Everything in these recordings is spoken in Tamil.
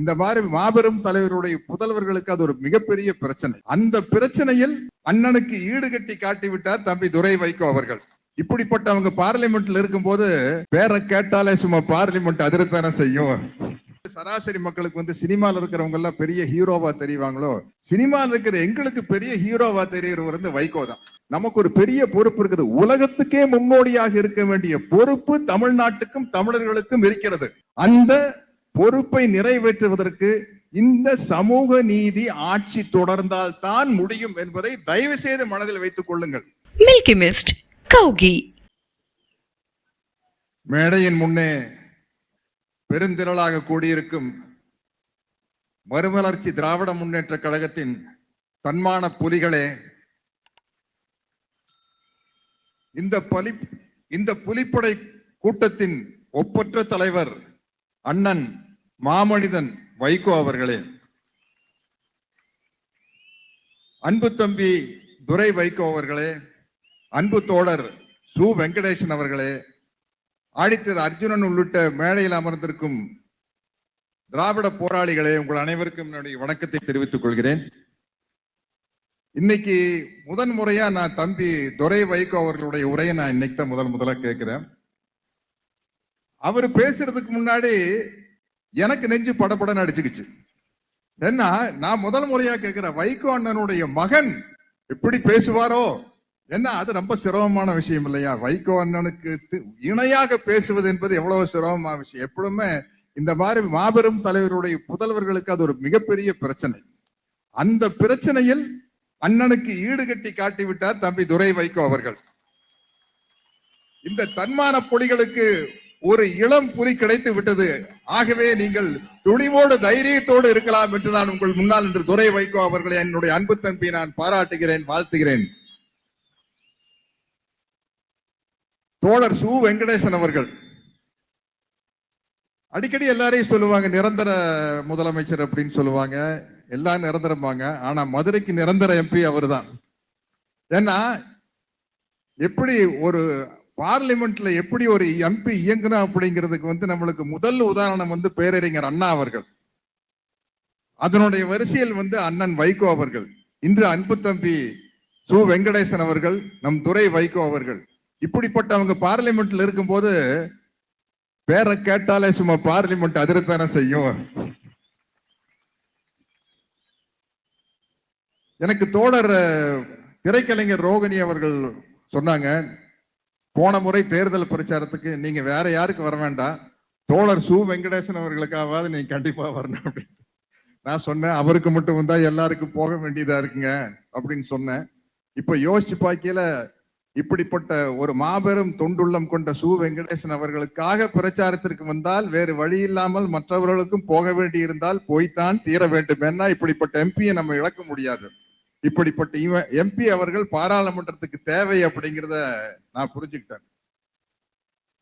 இந்த மாதிரி மாபெரும் தலைவருடைய புதல்வர்களுக்கு அது ஒரு மிகப்பெரிய பிரச்சனை. அந்த பிரச்சனையில் அண்ணனுக்கு ஈடுகட்டி காட்டி விட்டார் தம்பி துரை வைகோ அவர்கள். இப்படிப்பட்டவங்க பார்லிமெண்ட்ல இருக்கும்போது பேரை கேட்டாலே சும்மா பார்லிமெண்ட் அதிர்த்தானே செய்யும். சராசரி மக்களுக்கு வந்து சினிமால இருக்கிறவங்க எல்லாம் பெரிய ஹீரோவா தெரிவாங்களோ? சினிமால இருக்கிற எங்களுக்கு பெரிய ஹீரோவா தெரியறவர் வந்து வைகோ தான். நமக்கு ஒரு பெரிய பொறுப்பு இருக்குது. உலகத்துக்கே முன்னோடியாக இருக்க வேண்டிய பொறுப்பு தமிழ்நாட்டுக்கும் தமிழர்களுக்கும் இருக்கிறது. அந்த பொறுப்பை நிறைவேற்றுவதற்கு இந்த சமூக நீதி ஆட்சி தொடர்ந்தால் தான் முடியும் என்பதை தயவு செய்து மனதில் வைத்துக் கொள்ளுங்கள். மில்கி மிஸ்ட் கௌகி மேடையின் முன்னே பெருந்திரளாக கூடியிருக்கும் மறுமலர்ச்சி திராவிட முன்னேற்ற கழகத்தின் தன்மான புலிகளே இந்த பலி இந்த புலிப்படை கூட்டத்தின் ஒப்பற்ற தலைவர் அண்ணன் மாமனிதன் வைகோ அவர்களே. அன்பு தம்பி துரை வைகோ அவர்களே அன்பு தோழர் சு வெங்கடேசன் அவர்களே ஆடிட்டர் அர்ஜுனன் உள்ளிட்ட மேடையில் அமர்ந்திருக்கும் திராவிட போராளிகளே உங்கள் அனைவருக்கும் என்னுடைய வணக்கத்தை தெரிவித்துக் கொள்கிறேன். இன்னைக்கு முதன் முறையா நான் தம்பி துரை வைகோ அவர்களுடைய உரையை நான் இன்னைக்கு தான் முதல் முதலாக கேட்கிறேன். அவர் பேசுறதுக்கு முன்னாடி எனக்கு நெஞ்சு படபடன்னு அடிச்சுக்கிச்சு. ஏன்னா நான் முதல் முறையா கேட்கிறேன் வைகோ அண்ணனுடைய மகன் எப்படி பேசுவாரோ? என்ன அது ரொம்ப சிரமமான விஷயம் இல்லையா? வைகோ அண்ணனுக்கு தி- இணையாக பேசுவது என்பது எவ்வளவு சிரமமான விஷயம். எப்பொழுதுமே இந்த மாதிரி மாபெரும் தலைவருடைய புதல்வர்களுக்கு அது ஒரு மிகப்பெரிய பிரச்சனை. அந்த பிரச்சனையில் அண்ணனுக்கு ஈடுகட்டி காட்டி விட்டார் தம்பி துரை வைகோ அவர்கள். இந்த தன்மான பொடிகளுக்கு ஒரு இளம் புலி கிடைத்து விட்டது. ஆகவே நீங்கள் துணிவோடு தைரியத்தோடு இருக்கலாம் என்று நான் உங்கள் முன்னால் என்று துரை வைகோ அவர்களை என்னுடைய அன்பு தம்பி நான் பாராட்டுகிறேன் வாழ்த்துகிறேன். தோழர் சு. வெங்கடேசன் அவர்கள். அடிக்கடி எல்லாரையும் சொல்லுவாங்க நிரந்தர முதலமைச்சர் அப்படின்னு சொல்லுவாங்க. எல்லாம் நிரந்தரமாங்க ஆனா மதுரைக்கு நிரந்தர எம்பி அவர்தான். ஏன்னா எப்படி ஒரு பார்லிமெண்ட்ல எப்படி ஒரு எம்பி இயங்கணும் அப்படிங்கிறதுக்கு வந்து நம்மளுக்கு முதல் உதாரணம் வந்து பேரறிஞர் அண்ணா அவர்கள். அதனுடைய வரிசையில் வந்து அண்ணன் வைகோ அவர்கள். இன்று அன்பு தம்பி சு. வெங்கடேசன் அவர்கள் நம் துரை வைகோ அவர்கள். இப்படிப்பட்டவங்க பார்லிமெண்ட்ல இருக்கும்போது பேரை கேட்டாலே சும்மா பார்லிமெண்ட் அதிர்த்தானே செய்யும். எனக்கு தோழர் திரைக்கலைஞர் ரோகிணி அவர்கள் சொன்னாங்க போன முறை தேர்தல் பிரச்சாரத்துக்கு நீங்க வேற யாருக்கு வர வேண்டாம். தோழர் சு வெங்கடேசன் அவர்களுக்காவது நீங்க கண்டிப்பா வரணும் அப்படின்னு. நான் சொன்னேன் அவருக்கு மட்டும் வந்தா எல்லாருக்கும் போக வேண்டியதா இருக்குங்க அப்படின்னு சொன்னேன். இப்ப யோசிச்சு பார்க்கையில இப்படிப்பட்ட ஒரு மாபெரும் தொண்டுள்ளம் கொண்ட சு வெங்கடேசன் அவர்களுக்காக பிரச்சாரத்திற்கு வந்தால் வேறு வழி இல்லாமல் மற்றவர்களுக்கும் போக வேண்டி இருந்தால் போய்த்தான் தீர வேண்டும் ஏன்னா இப்படிப்பட்ட எம்பியை நம்ம இழக்க முடியாது. இப்படிப்பட்ட இவன் எம்பி அவர்கள் பாராளுமன்றத்துக்கு தேவை அப்படிங்கிறத நான் புரிஞ்சுக்கிட்டேன்.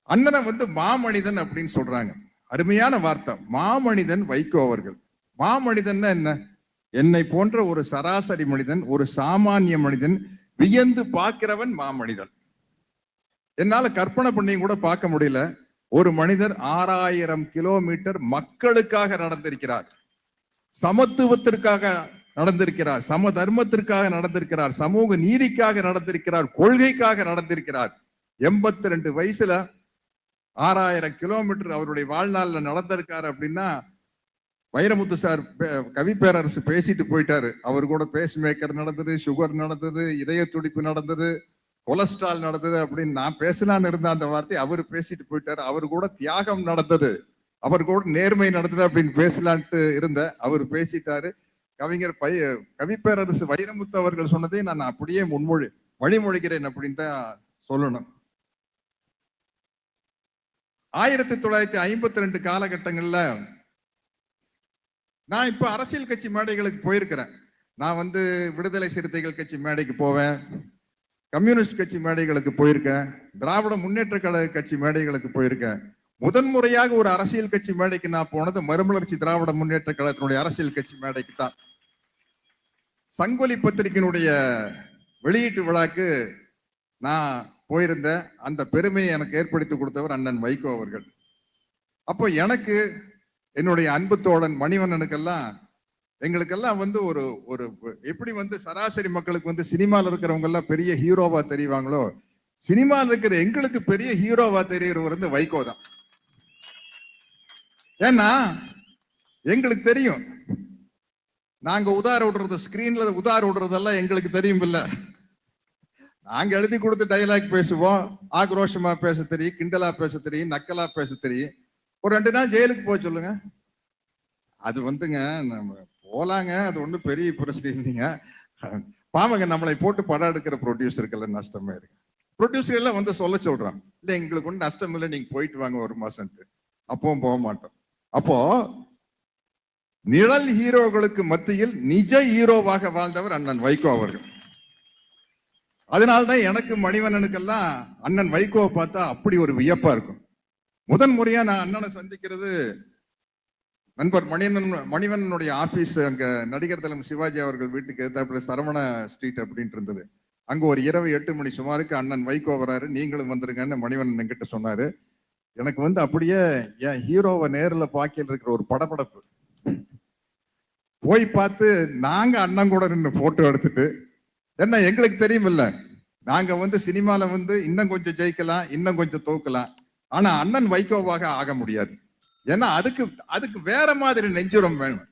அண்ணனை வந்து மாமனிதன் அப்படின்னு சொல்றாங்க. அருமையான வார்த்தை. மாமனிதன் வைகோ அவர்கள். மாமனிதன்னா என்ன? என்னை போன்ற ஒரு சராசரி மனிதன் ஒரு சாமானிய மனிதன் வியந்து பார்க்கிறவன் மாமனிதன். என்னால கற்பனை பண்ணியும் கூட பார்க்க முடியல. ஒரு மனிதர் ஆறாயிரம் கிலோமீட்டர் மக்களுக்காக நடந்திருக்கிறார். சமத்துவத்திற்காக நடந்திருக்கிறார். சம தர்மத்திற்காக நடந்திருக்கிறார். சமூக நீதிக்காக நடந்திருக்கிறார். கொள்கைக்காக நடந்திருக்கிறார். எண்பத்தி ரெண்டு வயசுல ஆறாயிரம் கிலோமீட்டர் அவருடைய வாழ்நாள்ல நடந்திருக்காரு அப்படின்னா வைரமுத்து சார் பே- கவி பேரரசு பேசிட்டு போயிட்டாரு. அவர் கூட பேஸ் மேக்கர் நடந்தது சுகர் நடந்தது இதய துடிப்பு நடந்தது கொலஸ்ட்ரால் நடந்தது அப்படின்னு நான் பேசலான்னு இருந்த அந்த வார்த்தை அவர் பேசிட்டு போயிட்டாரு. அவர் கூட தியாகம் நடந்தது. அவர் கூட நேர்மை நடந்தது அப்படின்னு பேசலான்ட்டு இருந்த அவர் பேசிட்டாரு. கவிஞர் பைய கவிப்பேரரசு வைரமுத்து அவர்கள் சொன்னதை நான் அப்படியே முன்மொழி வழிமொழிகிறேன் அப்படின்னு தான் சொல்லணும். ஆயிரத்தி தொள்ளாயிரத்தி ஐம்பத்தி ரெண்டு காலகட்டங்கள்ல நான் இப்ப அரசியல் கட்சி மேடைகளுக்கு போயிருக்கிறேன். நான் வந்து விடுதலை சிறுத்தைகள் கட்சி மேடைக்கு போவேன் கம்யூனிஸ்ட் கட்சி மேடைகளுக்கு போயிருக்கேன் திராவிட முன்னேற்ற கழக கட்சி மேடைகளுக்கு போயிருக்கேன். முதன்முறையாக ஒரு அரசியல் கட்சி மேடைக்கு நான் போனது மறுமலர்ச்சி திராவிட முன்னேற்ற கழகத்தினுடைய அரசியல் கட்சி மேடைக்கு தான். சங்கொலி பத்திரிகையினுடைய வெளியீட்டு விழாக்கு நான் போயிருந்தேன். அந்த பெருமையை எனக்கு ஏற்படுத்தி கொடுத்தவர் அண்ணன் வைகோ அவர்கள். அப்போ எனக்கு என்னுடைய அன்பு தோழன் மணிவண்ணனுக்கெல்லாம் எங்களுக்கெல்லாம் வந்து ஒரு ஒரு எப்படி வந்து சராசரி மக்களுக்கு வந்து சினிமாவில் இருக்கிறவங்க எல்லாம் பெரிய ஹீரோவா தெரிவாங்களோ சினிமாவில் இருக்கிற எங்களுக்கு பெரிய ஹீரோவா தெரியறவர் வந்து வைகோ தான். ஏன்னா எங்களுக்கு தெரியும். நாங்க உதார விடுறது ஸ்கிரீன்ல உதார விடுறதெல்லாம் எங்களுக்கு தெரியும் இல்ல நாங்க எழுதி கொடுத்து டைலாக் பேசுவோம். ஆக்ரோஷமா பேச தெரியும் கிண்டலா பேச தெரியும் நக்கலா பேச தெரியும். ஒரு ரெண்டு நாள் ஜெயிலுக்கு போக சொல்லுங்க. அது வந்துங்க நம்ம போலாங்க. அது ஒன்றும் பெரிய பிரச்சனை இல்லைங்க. பாவங்க நம்மளை போட்டு படம் எடுக்கிற ப்ரொடியூசருக்கெல்லாம் நஷ்டமா இருக்கு ப்ரொடியூசர் எல்லாம் வந்து சொல்ல சொல்றான். இல்ல எங்களுக்கு ஒன்றும் நஷ்டம் இல்லை. நீங்க போயிட்டு வாங்க ஒரு மாசம்ட்டு அப்பவும் போக மாட்டோம். அப்போ நிழல் ஹீரோகளுக்கு மத்தியில் நிஜ ஹீரோவாக வாழ்ந்தவர் அண்ணன் வைகோ அவர்கள். அதனால்தான் எனக்கு மணிவண்ணனுக்கெல்லாம் அண்ணன் வைகோவை பார்த்தா அப்படி ஒரு வியப்பா இருக்கும். முதன் முறையா நான் அண்ணனை சந்திக்கிறது நண்பர் மணிவண்ணன் மணிவண்ணனுடைய ஆபீஸ் அங்க நடிகர் தலம் சிவாஜி அவர்கள் வீட்டுக்கு எதிர்த்தாப்புல சரவண ஸ்ட்ரீட் அப்படின்ட்டு இருந்தது. அங்க ஒரு இரவு எட்டு மணி சுமாருக்கு அண்ணன் வைகோ வராரு நீங்களும் வந்துருங்கன்னு மணிவண்ணன் என்கிட்ட சொன்னாரு. எனக்கு வந்து அப்படியே என் ஹீரோவை நேர்ல பாக்கியில் இருக்கிற ஒரு படபடப்பு. போய் பார்த்து நாங்க அண்ணன் கூட நின்று போட்டோ எடுத்துட்டு என்ன எங்களுக்கு தெரியும் இல்ல நாங்க வந்து சினிமால வந்து இன்னும் கொஞ்சம் ஜெயிக்கலாம் இன்னும் கொஞ்சம் தோக்கலாம். ஆனா அண்ணன் வைகோவாக ஆக முடியாது. ஏன்னா அதுக்கு அதுக்கு வேற மாதிரி நெஞ்சுரம் வேணும்.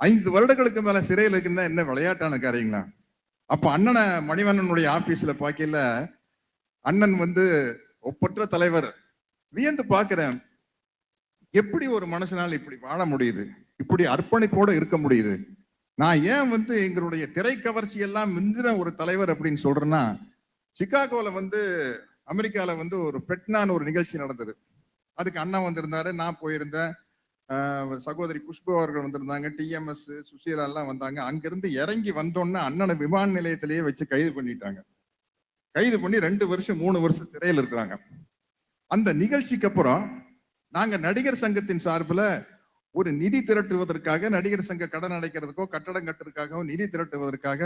ஐந்து வருடங்களுக்கு மேல சிறையில் இருக்குன்னா என்ன விளையாட்டான காரியங்களா? அப்ப அண்ணனை மணிவண்ணனுடைய ஆபீஸ்ல பாக்கல அண்ணன் வந்து ஒப்பற்ற தலைவர். வியந்து பாக்குறேன் எப்படி ஒரு மனுஷனால் இப்படி வாழ முடியுது? இப்படி அர்ப்பணிப்போட இருக்க முடியுது. நான் ஏன் வந்து எங்களுடைய திரை கவர்ச்சி எல்லாம் மிந்தின ஒரு தலைவர் அப்படின்னு சொல்றேன்னா சிகாகோல வந்து அமெரிக்கால வந்து ஒரு பெட்னான்னு ஒரு நிகழ்ச்சி நடந்தது. அதுக்கு அண்ணா வந்திருந்தாரு நான் போயிருந்தேன். சகோதரி குஷ்பு அவர்கள் வந்திருந்தாங்க டிஎம்எஸ் சுசீலா எல்லாம் வந்தாங்க. அங்கிருந்து இறங்கி வந்தோன்னே அண்ணனை விமான நிலையத்திலேயே வச்சு கைது பண்ணிட்டாங்க. கைது பண்ணி ரெண்டு வருஷம் மூணு வருஷம் சிறையில் இருக்கிறாங்க. அந்த நிகழ்ச்சிக்கு அப்புறம் நாங்க நடிகர் சங்கத்தின் சார்பில் ஒரு நிதி திரட்டுவதற்காக நடிகர் சங்க கடன் அடைக்கிறதுக்கோ கட்டடம் கட்டுறதுக்காகவோ நிதி திரட்டுவதற்காக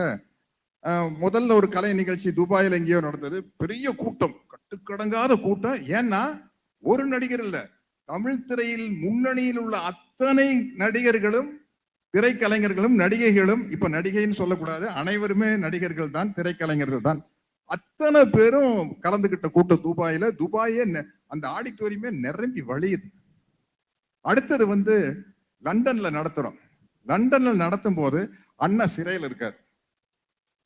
ஆஹ், முதல்ல ஒரு கலை நிகழ்ச்சி துபாயில் எங்கேயோ நடந்தது. பெரிய கூட்டம் கட்டுக்கடங்காத கூட்டம். ஏன்னா ஒரு நடிகர் இல்ல. தமிழ் திரையில் முன்னணியில் உள்ள அத்தனை நடிகர்களும் திரைக்கலைஞர்களும் நடிகைகளும் இப்ப நடிகைன்னு சொல்லக்கூடாது. அனைவருமே நடிகர்கள் தான் திரைக்கலைஞர்கள் தான். அத்தனை பேரும் கலந்துகிட்ட கூட்டம் துபாயில. துபாயே நெ- அந்த ஆடிட்டோரியமே நிரம்பி வழியுது. அடுத்தது வந்து லண்டன்ல நடத்துறோம். லண்டன்ல நடத்தும் போது அண்ணன் சிறையில் இருக்கார்.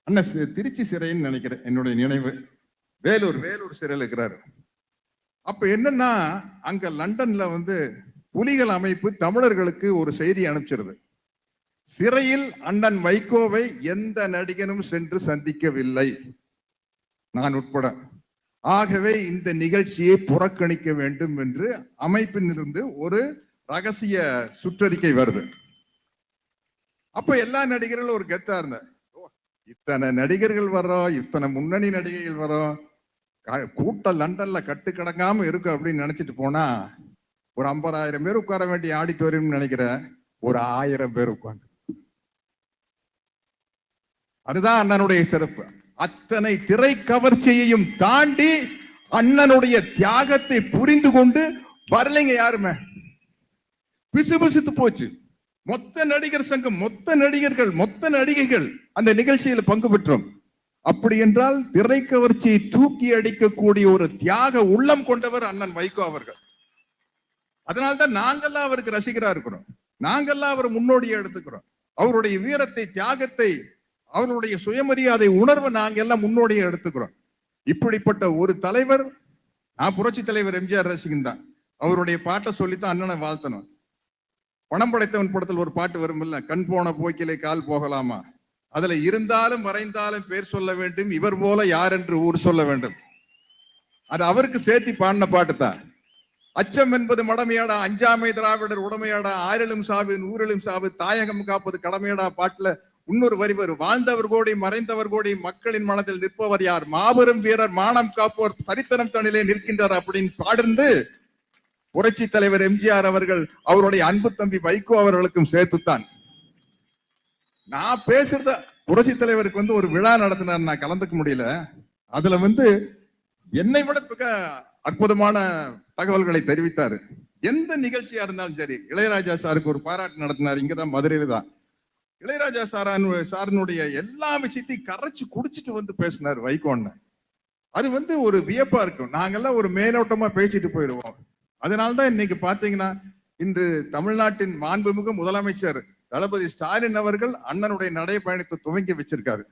அண்ணன் திருச்சி சிறைன்னு நினைக்கிறேன் என்னுடைய நினைவு. வேலூர் வேலூர் சிறையில் இருக்கிறாரு. அப்ப என்னன்னா அங்க லண்டன்ல வந்து புலிகள் அமைப்பு தமிழர்களுக்கு ஒரு செய்தி அனுப்பிச்சிருது. சிறையில் அண்ணன் வைகோவை எந்த நடிகனும் சென்று சந்திக்கவில்லை. நான் உட்பட. ஆகவே இந்த நிகழ்ச்சியை புறக்கணிக்க வேண்டும் என்று அமைப்பிலிருந்து ஒரு ரகசிய சுற்றறிக்கை வருது. அப்ப எல்லா நடிகர்களும் ஒரு கெத்தா இருந்த இத்தனை நடிகர்கள் வரோம் இத்தனை முன்னணி நடிகைகள் வரோம் கூட்டம் லண்டன்ல கட்டு கடங்காம இருக்கும் அப்படின்னு நினைச்சிட்டு போனா ஒரு ஐம்பதாயிரம் பேர் உட்கார வேண்டிய ஆடிட்டோரியம் நினைக்கிறேன். ஒரு ஆயிரம் பேர் உட்கார்ந்து அதுதான் அண்ணனுடைய சிறப்பு. அத்தனை திரை கவர்ச்சியையும் தாண்டி அண்ணனுடைய தியாகத்தை புரிந்து கொண்டு வரலைங்க யாருமே? பிசுபிசுத்து போச்சு. மொத்த நடிகர் சங்கம் மொத்த நடிகர்கள் மொத்த நடிகைகள் அந்த நிகழ்ச்சியில பங்கு பெற்றோம். அப்படி என்றால் திரை கவர்ச்சியை தூக்கி அடிக்கக்கூடிய ஒரு தியாக உள்ளம் கொண்டவர் அண்ணன் வைகோ அவர்கள். அதனால்தான் நாங்கெல்லாம் அவருக்கு ரசிகரா இருக்கிறோம். நாங்கெல்லாம் அவர் முன்னோடியை எடுத்துக்கிறோம். அவருடைய வீரத்தை தியாகத்தை அவருடைய சுயமரியாதை உணர்வை நாங்க எல்லாம் முன்னோடியை எடுத்துக்கிறோம். இப்படிப்பட்ட ஒரு தலைவர் நான் புரட்சி தலைவர் எம்ஜிஆர் ரசிகன் தான். அவருடைய பாட்டை சொல்லித்தான் அண்ணனை வாழ்த்தணும். பணம் படைத்தவன் படத்தில் ஒரு பாட்டு வரும்ல கண் போன போக்கிலே கால் போகலாமா? அதுல இருந்தாலும் மறைந்தாலும் பேர் சொல்ல வேண்டும் இவர் போல யார் என்று ஊர் சொல்ல வேண்டும். அது அவருக்கு சேர்த்தி பாடின பாட்டு தான். அச்சம் என்பது மடமையாடா அஞ்சாமை திராவிடர் உடமையாடா ஆறிலும் சாவு நூறிலும் சாவு தாயகம் காப்பது கடமையாடா பாட்டுல இன்னொரு வரி வரும். வாழ்ந்தவர் கோடி மறைந்தவர் கோடி மக்களின் மனதில் நிற்பவர் யார்? மாபெரும் வீரர் மானம் காப்போர் தரித்தனம் தனிலே நிற்கின்றார் அப்படின்னு பாடிருந்து புரட்சி தலைவர் எம்ஜிஆர் அவர்கள் அவருடைய அன்பு தம்பி வைகோ அவர்களுக்கும் சேர்த்துத்தான். நான் பேசுறத புரட்சி தலைவருக்கு வந்து ஒரு விழா நடத்தினார் நான் கலந்துக்க முடியல. அதுல வந்து என்னை விட மிக அற்புதமான தகவல்களை தெரிவித்தாரு. எந்த நிகழ்ச்சியா இருந்தாலும் சரி இளையராஜா சாருக்கு ஒரு பாராட்டு நடத்தினார் இங்கதான் மதுரையில தான். இளையராஜா சாரான் சாரனுடைய எல்லா விஷயத்தையும் கரைச்சு குடிச்சிட்டு வந்து பேசினார் வைகோன்னு அது வந்து ஒரு வியப்பா இருக்கும். நாங்கெல்லாம் ஒரு மேலோட்டமா பேசிட்டு போயிடுவோம் அதனால்தான் இன்னைக்கு பாத்தீங்கன்னா இன்று தமிழ்நாட்டின் மாண்புமிகு முதலமைச்சர் தளபதி ஸ்டாலின் அவர்கள் அண்ணனுடைய நடைப்பயணத்தை துவங்கி வச்சிருக்காரு.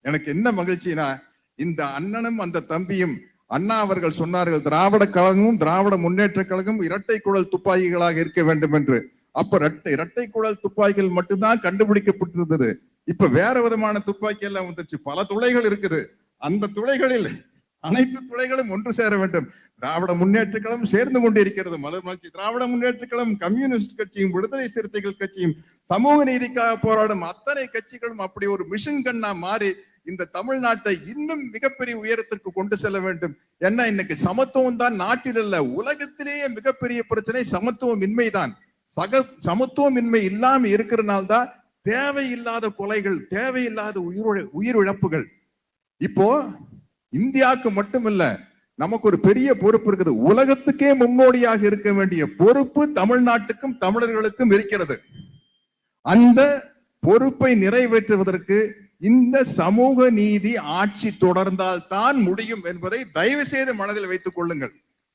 எனக்கு என்ன மகிழ்ச்சினா இந்த அண்ணனும் அந்த தம்பியும் அண்ணா அவர்கள் சொன்னார்கள் திராவிட கழகமும் திராவிட முன்னேற்ற கழகமும் இரட்டை குழல் துப்பாக்கிகளாக இருக்க வேண்டும் என்று. அப்ப இரட்டை இரட்டை குழல் துப்பாக்கிகள் மட்டும்தான் கண்டுபிடிக்கப்பட்டிருந்தது. இப்ப வேற விதமான துப்பாக்கி எல்லாம் வந்துருச்சு. பல துளைகள் இருக்குது. அந்த துளைகளில் அனைத்து துறைகளும் ஒன்று சேர வேண்டும். திராவிட முன்னேற்ற கழகம் சேர்ந்து கொண்டிருக்கிறது. மலர் மலர்ச்சி திராவிட முன்னேற்ற கழகம் கம்யூனிஸ்ட் கட்சியும் விடுதலை சிறுத்தைகள் கட்சியும் சமூக நீதிக்காக போராடும் அத்தனை கட்சிகளும் அப்படி ஒரு மிஷன் கண்ணா மாறி இந்த தமிழ்நாட்டை இன்னும் மிகப்பெரிய உயரத்திற்கு கொண்டு செல்ல வேண்டும். என்ன இன்னைக்கு சமத்துவம் தான் நாட்டில் அல்ல உலகத்திலேயே மிகப்பெரிய பிரச்சனை சமத்துவம் இன்மைதான் சக சமத்துவம் இன்மை இல்லாம இருக்கிறனால்தான் தேவையில்லாத கொலைகள் தேவையில்லாத உயிர் உயிரிழப்புகள். இப்போ இந்தியாவுக்கு மட்டுமில்ல நமக்கு ஒரு பெரிய பொறுப்பு இருக்குது. உலகத்துக்கே முன்னோடியாக இருக்க வேண்டிய பொறுப்பு தமிழ்நாட்டுக்கும் தமிழர்களுக்கும் இருக்கிறது. அந்த பொறுப்பை நிறைவேற்றுவதற்கு இந்த சமூக நீதி ஆட்சி தொடர்ந்தால் தான் முடியும் என்பதை தயவு செய்து மனதில் வைத்துக் கொள்ளுங்கள்.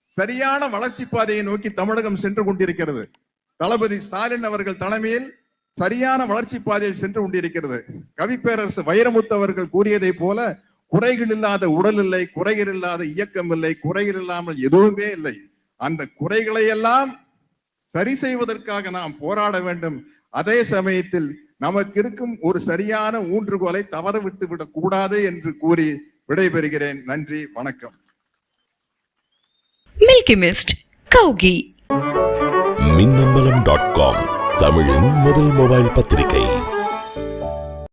சரியான வளர்ச்சி பாதையை நோக்கி தமிழகம் சென்று கொண்டிருக்கிறது. தளபதி ஸ்டாலின் அவர்கள் தலைமையில் சரியான வளர்ச்சி பாதையில் சென்று கொண்டிருக்கிறது. கவிப்பேரரசு வைரமுத்து அவர்கள் கூறியதை போல குறைகள் இல்லாத உடல் இல்லை குறைகள் இல்லாத இயக்கம் இல்லை குறைகள் இல்லாமல் எதுவுமே இல்லை. அந்த குறைகளை எல்லாம் சரி செய்வதற்காக நாம் போராட வேண்டும். அதே சமயத்தில் நமக்கு இருக்கும் ஒரு சரியான ஊன்றுகோலை தவற விட்டு விடக் கூடாது என்று கூறி விடைபெறுகிறேன். நன்றி வணக்கம். Milky Mist, Kaugi. Minnambalam dot com தமிழின் முதல் மொபைல் பத்திரிகை.